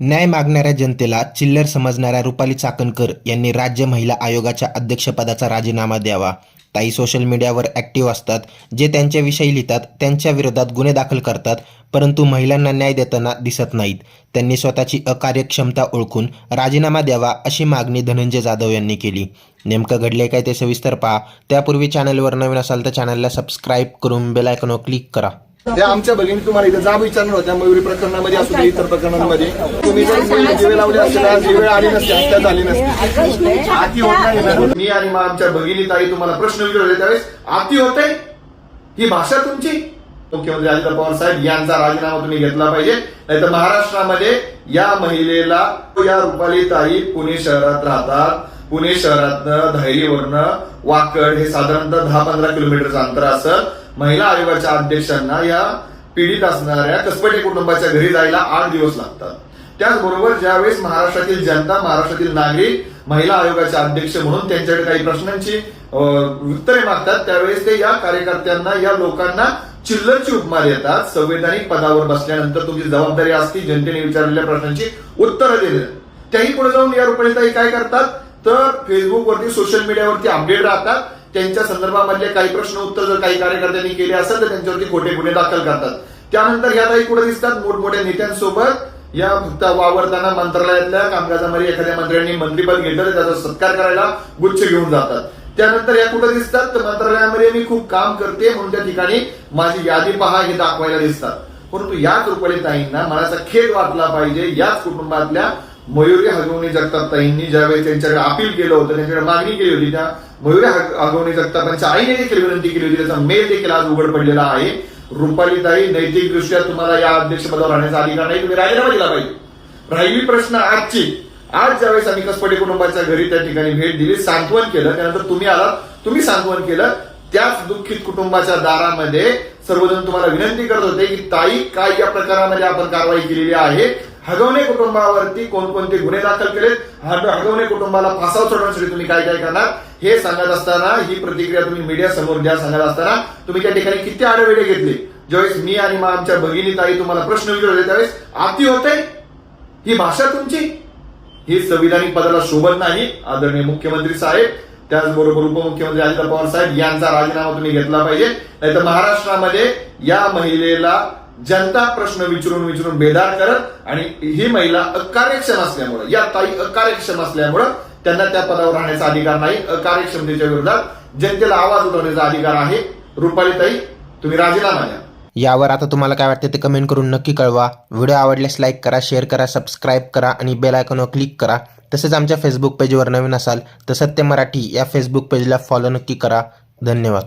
न्याय मागणाऱ्या जनतेला चिल्लर समजणाऱ्या रुपाली चाकणकर यांनी राज्य महिला आयोगाच्या अध्यक्षपदाचा राजीनामा द्यावा. ताई सोशल मीडियावर ॲक्टिव्ह असतात जे त्यांच्याविषयी लिहितात त्यांच्या विरोधात गुन्हे दाखल करतात परंतु महिलांना न्याय देताना दिसत नाहीत. त्यांनी स्वतःची अकार्यक्षमता ओळखून राजीनामा द्यावा अशी मागणी धनंजय जाधव यांनी केली. नेमकं घडले काय ते सविस्तर पहा. त्यापूर्वी चॅनलवर नवीन असाल तर चॅनलला सबस्क्राईब करून बेलायकॉनवर क्लिक करा. त्या आमच्या भगिनी तुम्हाला इथे जाब विचारणार होत्या मयुरी प्रकरणामध्ये असू दे इतर प्रकरणांमध्ये. तुम्ही जर दिवे लावले असते आज वेळ आली नसते हत्या झाली नसती. आती होत नाही ना. मी आणि मग आमच्या भगिनी ताई तुम्हाला प्रश्न विचारले त्यावेळेस आती होते? ही भाषा तुमची? मुख्यमंत्री अजित पवार साहेब यांचा राजीनामा तुम्ही घेतला पाहिजे. नाही तर महाराष्ट्रामध्ये या महिलेला या रुपाली ताई पुणे शहरात राहतात. पुणे शहरातनं धायरीवरनं वाकड हे साधारणतः दहा पंधरा किलोमीटरचं अंतर असं. महिला आयोगाच्या अध्यक्षांना या पीडित असणाऱ्या कसपटे कुटुंबाच्या घरी जायला आठ दिवस लागतात. त्याचबरोबर ज्यावेळेस महाराष्ट्रातील जनता महाराष्ट्रातील नागरिक महिला आयोगाचे अध्यक्ष म्हणून त्यांच्याकडे काही प्रश्नांची उत्तरे मागतात त्यावेळेस ते या कार्यकर्त्यांना या लोकांना चिल्लरची उपमा देतात. संवैधानिक पदावर बसल्यानंतर तुमची जबाबदारी असती जनतेने विचारलेल्या प्रश्नांची उत्तरं दिली त्याही पुढे जाऊन या रुपये काय करतात? तर फेसबुकवरती सोशल मीडियावरती अपडेट राहतात. त्यांच्या संदर्भामधले काही प्रश्न उत्तर जर काही कार्यकर्त्यांनी केले असेल तर त्यांच्यावरती खोटे गुन्हे दाखल करतात. त्यानंतर या ताई कुठे दिसतात? मोठमोठ्या नेत्यांसोबत या फक्त वावरताना मंत्रालयातल्या कामकाजामध्ये एखाद्या मंत्र्यांनी मंत्रीपद घेतलं त्याचा सत्कार करायला गुच्छ घेऊन जातात. त्यानंतर या कुठे दिसतात? तर मंत्रालयामध्ये मी खूप काम करते म्हणून त्या ठिकाणी माझी यादी पहा हे दाखवायला दिसतात. परंतु याच मला मनाचा खेद वाटला पाहिजे याच कुटुंबातल्या मयुरी हगवणी जगतापताईंनी ज्यावेळी त्यांच्याकडे अपील केलं होतं त्यांच्याकडे मागणी केली होती त्या मयुरी हग- हगवणी जगतापांच्या आईने देखील विनंती केली होती त्याचा मेल देखील आज उघड पडलेला आहे. रुपालीताई नैतिकदृष्ट्या तुम्हाला या अध्यक्षपदावर राहण्याचा अधिकार नाही तुम्ही राजीनामा दिला पाहिजे. राहिली प्रश्न आजची. आज ज्यावेळेस आम्ही कसपटे कुटुंबाच्या घरी त्या ठिकाणी भेट दिली सांत्वन केलं त्यानंतर तुम्ही आलात तुम्ही सांत्वन केलं त्याच दुःखित कुटुंबाच्या दारामध्ये सर्वजण तुम्हाला विनंती करत होते की ताई काय या प्रकारामध्ये आपण कारवाई केलेली आहे? हगवणे कुटुंबावरती कोणकोणते गुन्हे दाखल केलेत हगवणे कुटुंबाला फासाव सोडण्यासाठी तुम्ही काय काय करणार हे सांगत असताना ही प्रतिक्रिया तुम्ही मीडिया समोर द्या सांगत असताना तुम्ही त्या ठिकाणी किती आडवेडे घेतले. ज्यावेळेस मी आणि मग आमच्या भगिनी ताई तुम्हाला प्रश्न विचारले त्यावेळेस आती होते. ही भाषा तुमची. ही संविधानिक पदाला शोभत नाही आदरणीय मुख्यमंत्री साहेब. त्याचबरोबर उपमुख्यमंत्री अजित पवार साहेब यांचा राजीनामा तुम्ही घेतला पाहिजे. नाहीतर महाराष्ट्रामध्ये या महिलेला जनता प्रश्न विचारून विचारून बेदार करत आणि ही महिला अकार्यक्षम असल्यामुळे या ताई अकार्यक्षम असल्यामुळं त्यांना त्या पदावर राहण्याचा अधिकार नाही. अकार्यक्षमतेच्या विरोधात जनतेला आवाज उठवण्याचा अधिकार आहे. रुपाली ताई तुम्ही राजीनामा द्या. यावर आता तुम्हाला काय वाटते ते कमेंट करून नक्की कळवा. व्हिडिओ आवडल्यास लाईक करा शेअर करा सबस्क्राईब करा आणि बेल आयकॉनवर क्लिक करा. तसेच आमच्या फेसबुक पेजवर नवीन असाल तर सत्य मराठी या फेसबुक पेजला फॉलो नक्की करा. धन्यवाद.